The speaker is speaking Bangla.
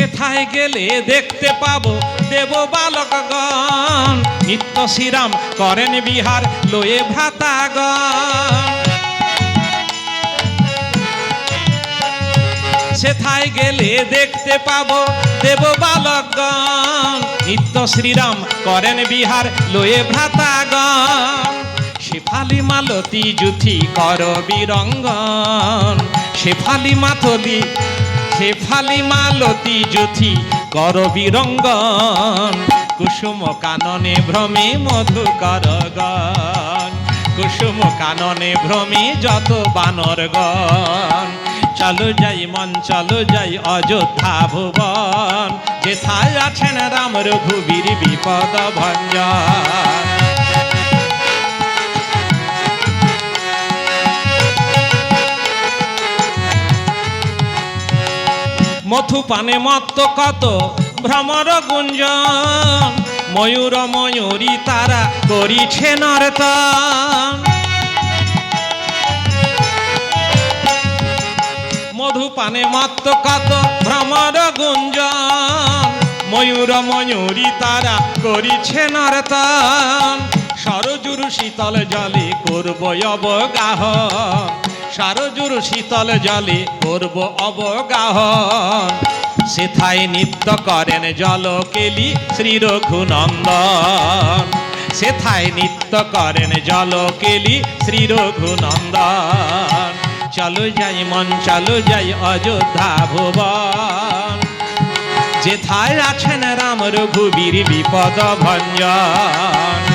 সেথায় গেলে দেখতে পাবো? দেব বালকগণ নিত্য শ্রীরাম করেন বিহার, লয়ে ভ্রাতাগণ সেথায় গেলে দেখতে পাবো, দেব বালকগণ নিত্য শ্রীরাম করেন বিহার, লয়ে ভ্রাতাগণ শেফালি মালতী জুথি কর বীরঙ্গন, শেফালি মাথলি শেফালি মালতী জুথি কর বীরঙ্গন কুসুম কাননে ভ্রমে মধু করগণ কুসুম কাননে ভ্রমে যত বানরগণ চলো যাই মন, চলো যাই অযোধ্যা ভুবন। যেথায় আছেন রাম রঘুবীর বিপদ ভঞ্জন। মথু পানে মত্ত কত ভ্রমর গুঞ্জন। ময়ূর ময়ূরী তারা করিছে নর্তন। মধু পানে মত্ত কত ভ্রমর গুঞ্জন। ময়ূর ময়ূরী তারা করিছে নর্তন। সরজুর শীতল জলে করব অবগাহ। সরজুর শীতল জলে করব অবগাহন। সেথায় নৃত্য করেন জল কেলি শ্রী রঘুনন্দন। সেথায় নৃত্য করেন জল কেলি শ্রী রঘুনন্দন। চলো যাই মন, চলো যাই অযোধ্যা ভুবন। যেথায় আছেন রাম রঘুবীর বিপদ ভঞ্জন।